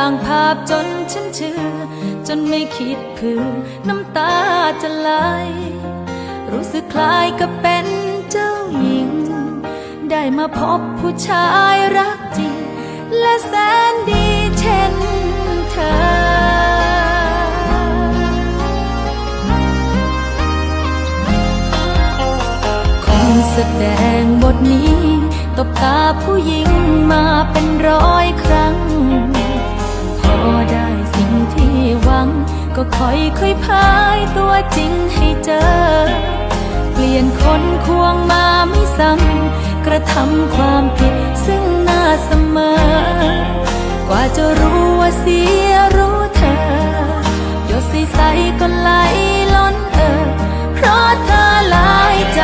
างภาพจนฉันเชื่อ จนไม่คิดเพื่อน้ำตาจะไหล รู้สึกคล้ายกับเป็นเจ้าหญิง ได้มาพบผู้ชายรักจริง และแสนดีเช่นเธอคงแสดงบทนี้ตบตาผู้หญิงมาเป็นร้อยครั้ง พอได้สิ่งที่หวัง ก็ค่อยค่อยพายตัวจริงให้เจอ เปลี่ยนคนควงมาไม่ซ้ำกระทำความผิดซึ่งหน้าเสมอ กว่าจะรู้ว่าเสียรู้เธอหยดใสๆก็ไหลล้นเออ เพราะเธอหลายใจ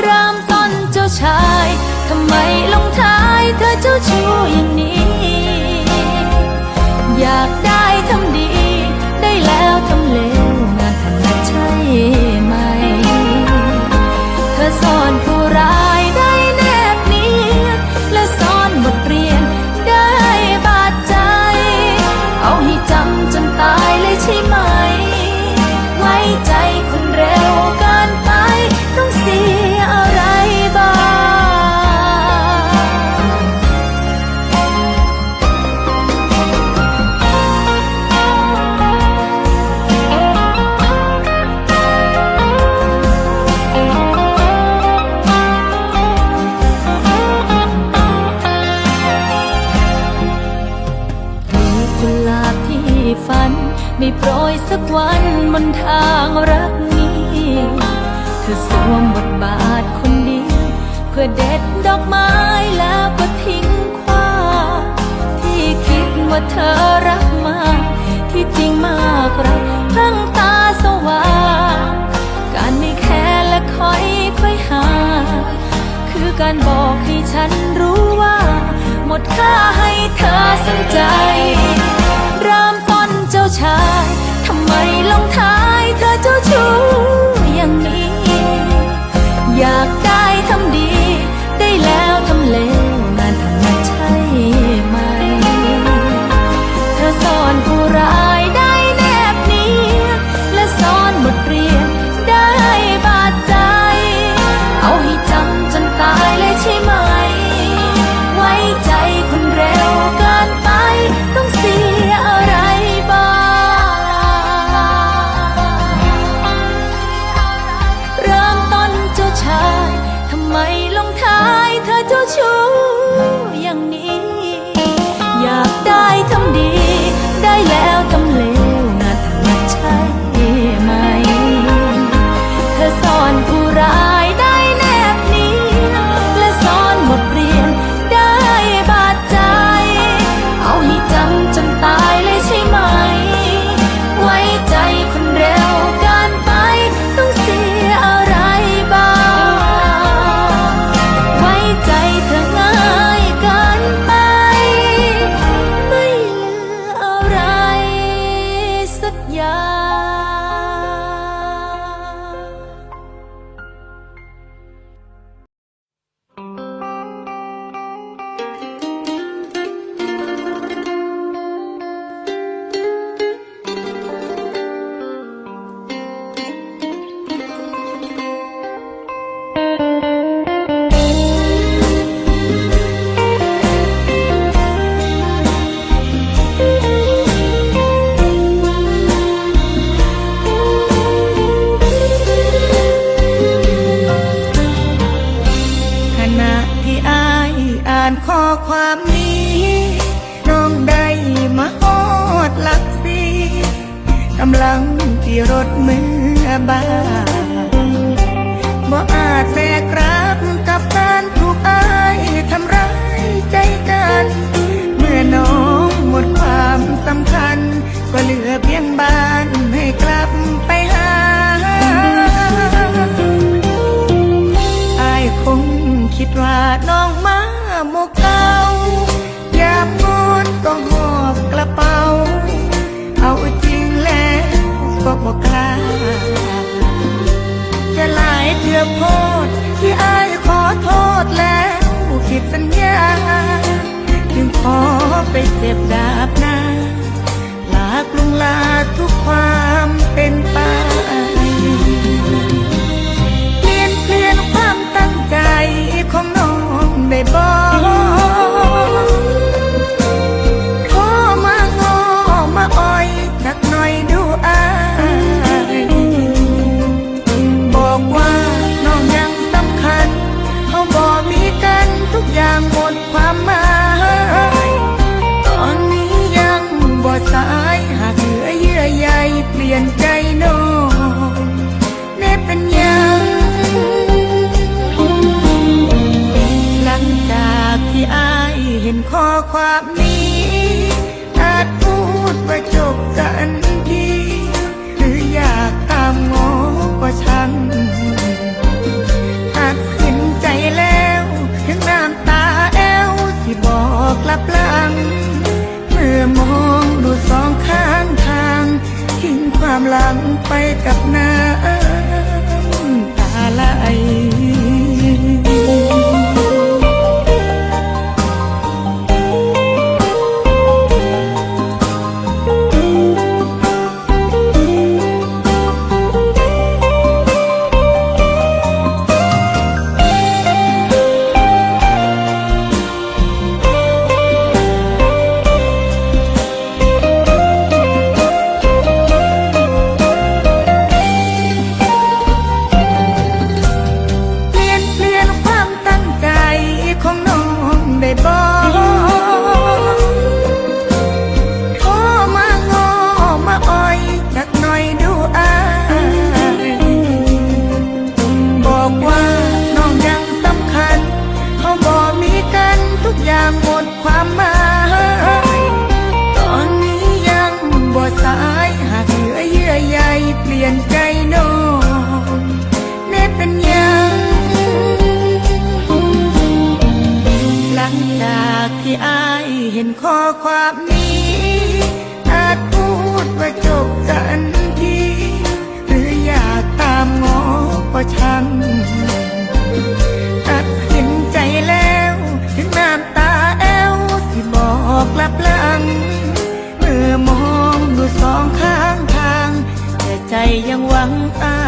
เริ่มต้นเจ้าชายทำไมลงท้ายเธอเจ้าชู้อย่างนี้ากได้ทำดี ได้แล้วทำเลวงานถนัดใช่ไหม เธอสอน ดค่าให้เธอสนใจเริ่มต้นเจ้าชาย ทำไมลงท้ายเธอเจ้า รถเมื่อบานบ่อาจแบกรับกับการถูกอายทำร้ายใจกัน เมื่อน้องหมดความสำคัญ ก็เหลือเพียงบ้าน ดความหมาย ตอนนี้ยังบ่สายหากเหลือเยื่อใยเปลี่ยนใจน้องแน่เป็นหยังหลังจากที่อายเห็นข้อความนี้ งไปกับน้ำ ยังหวังอา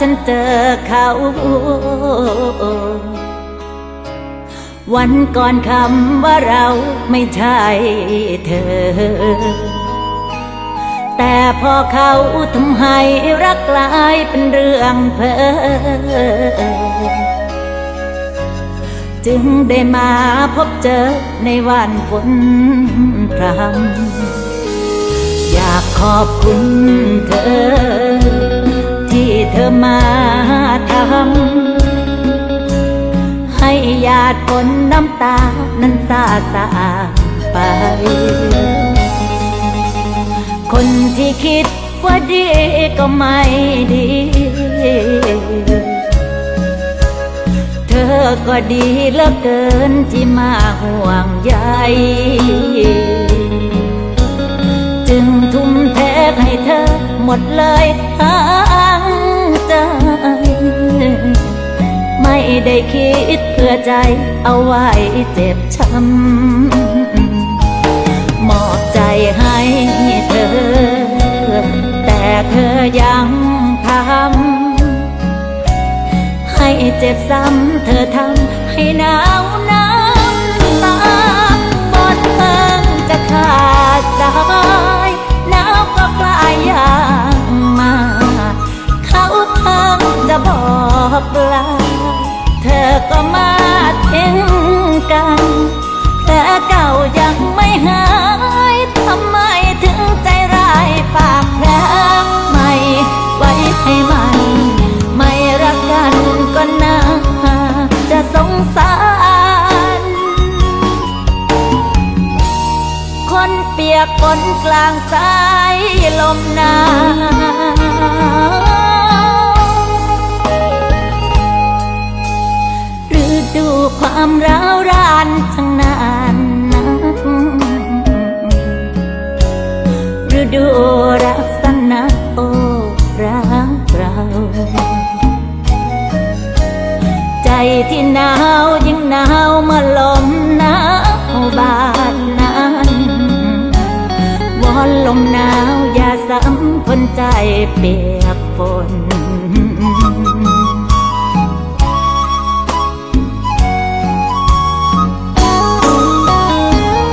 ฉันเจอเขา วันก่อนคำว่าเราไม่ใช่เธอ แต่พอเขาทำให้รักกลายเป็นเรื่องเพ้อจึงได้มาพบเจอในวันฝนพรำอยากขอบคุณเธอ เธอมาทำให้หยาดฝนน้ำตา นั้นสาสาไป คนที่คิดว่าดีก็ไม่ดี เธอก็ดีเหลือเกินที่มาห่วงใยจึงทุ่มเทให้เธอหมดเลยทั้ง ใจ ไม่ได้คิดเพื่อใจเอาไว้เจ็บช้ำมอบใจให้เธอ แต่เธอยังทำให้เจ็บซ้ำเธอทำให้หนาวน้ำ กฝนกลางสายลมหนาวฤดูความร้าวรานทั้งนานนักฤดูรักสนักโอรักเราใจที่หนาวยิ่งหนาวเมื่อลมหนาวบา อนลมหนาว อย่าซ้ำคนใจเปียกฝน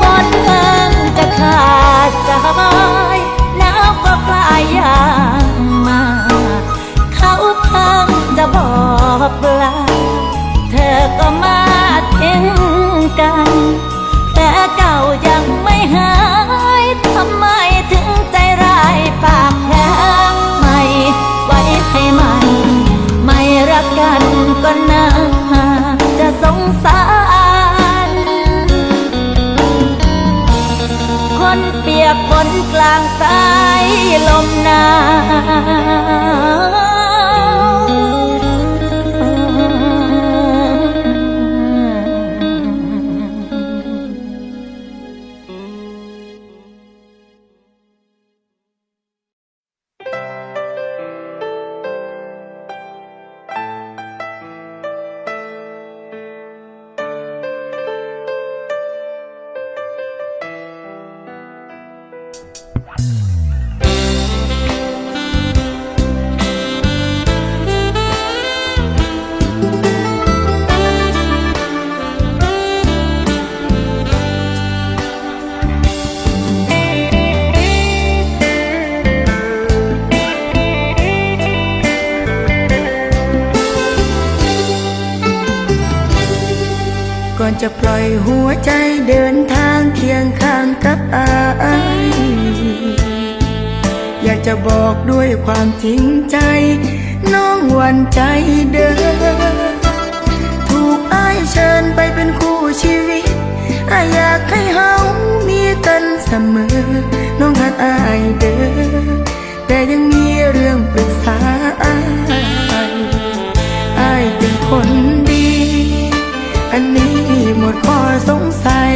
ฝนเพิ่งจะขาดสายหนาวก็กลายยา หัวใจเดินทางเคียงข้างกับอายอยากจะบอกด้วยความจริงใจ น้องหวันใจเดินถูกอายเชิญไปเป็นคู่ชีวิตอายอยากให้เฮามีกันเสมอ น้องหักอายเด้อแต่ยังมีเรื่องปรึกษาอายอายเป็นคนดี อันนี้หมดข้อสงสัย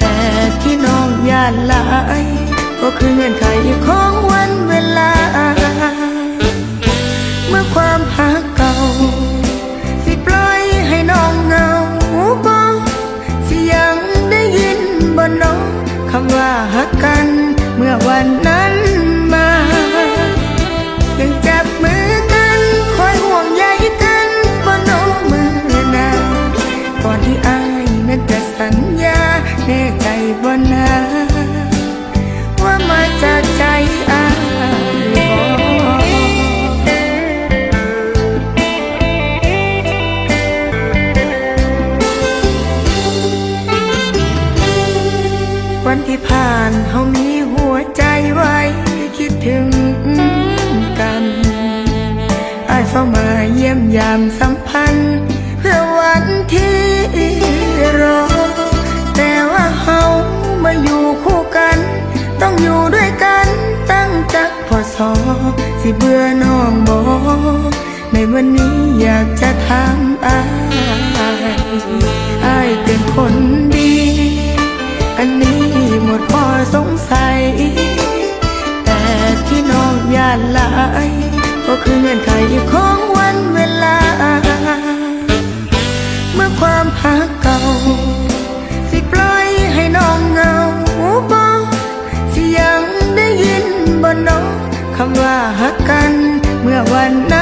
แต่ที่น้องยานหลาย ก็คือเงื่อนไขของวันเวลา เมื่อความหาเก่ ยามสัมพันธ์เพื่อวันที่รอ แต่ว่าเขามาอยู่คู่กัน ต้องอยู่ด้วยกันตั้งจักพอสอสิเบื่อน้องบอในวันนี้อยากจะถามอายอายเป็นคนดี อันนี้หมดข้อสงสัย แต่ที่น้องยานหลายก็คือเงื่อนไขของ วันเวลา เมื่อความหักเก่า สิปล่อยให้น้องเงาบ่สิยังได้ยินบ่น้องคำว่าหักกัน เมื่อวัน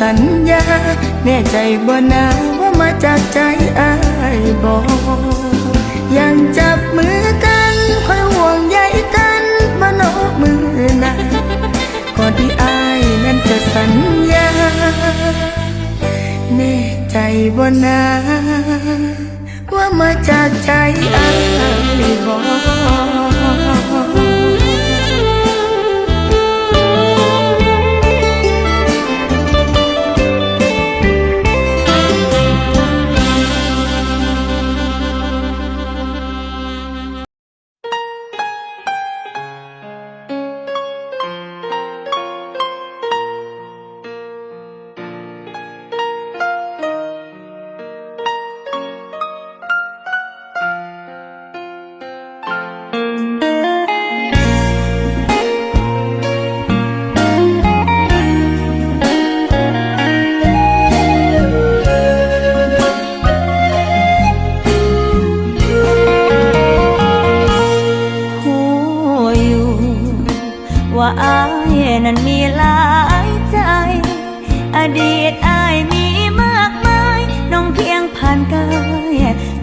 สัญญา แน่ใจบ่นาว่ามาจากใจอายบอกยังจับมือกันคอยห่วงใยกันบ่โน้มือหนาก่อนที่อายนั้นจะสัญญา แน่ใจบ่นาว่ามาจากใจอายบอก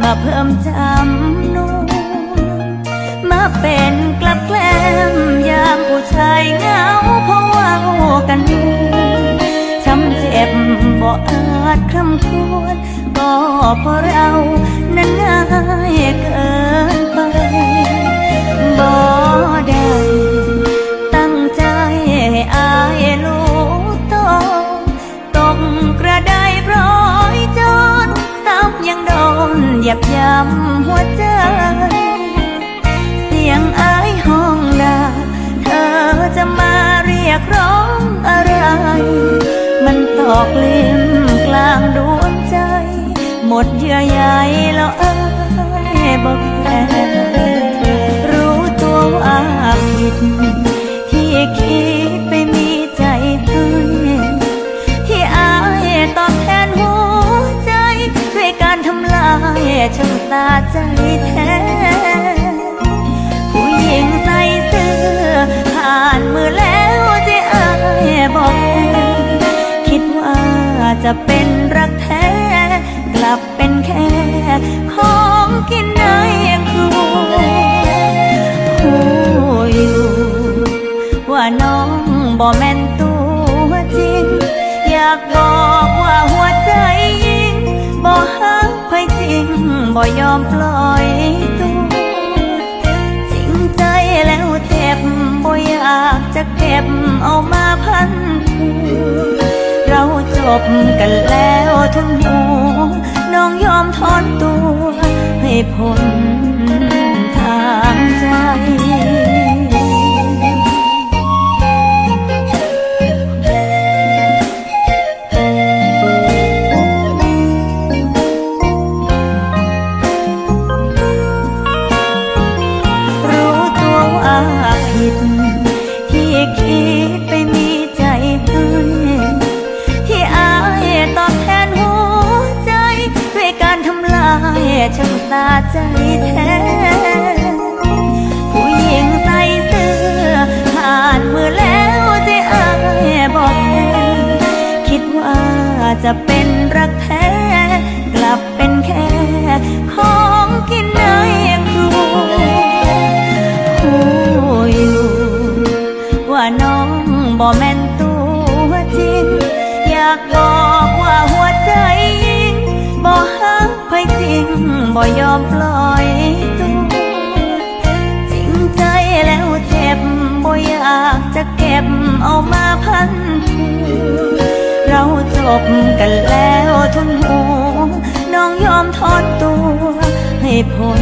มาเพิ่มจำนวนมาเป็นกลับแกล้มยามผู้ชายเหงาเพราะว่ากันช้ำเจ็บบ่อาจคำควรก็เพราะเรานั้นง่ายเกินไปบอก ยียบย้ำหัวใจ เสียงอายห้องลาเธอจะมาเรียกร้องอะไร มันตอกลิ้มกลางดวงใจ หมดเยื่อใยแล้วเอ้ยบอก ช่างตาใจแท้ ผู้หญิงใส่เสื้อผ่านมือแล้วใจอายบอกค่คิดว่าจะเป็นรักแท้ กลับเป็นแค่ของกินในครัวผู้อยู่ ว่าน้องบ่แม่นตัวจริง อยากบอก บ่ยอมปล่อยตัวจริงใจแล้วเจ็บบ่อยากจะเก็บเอามาพันผูเราจบกันแล้วทั้งหัวน้องยอมทอนตัวให้พ้นทางใจ อมปล่อยตัวจริงใจแล้วเจ็บบ่อยากจะเก็บเอามาพันผูเราจบกันแล้วทุนหัวน้องยอมทอดตัวให้พ้น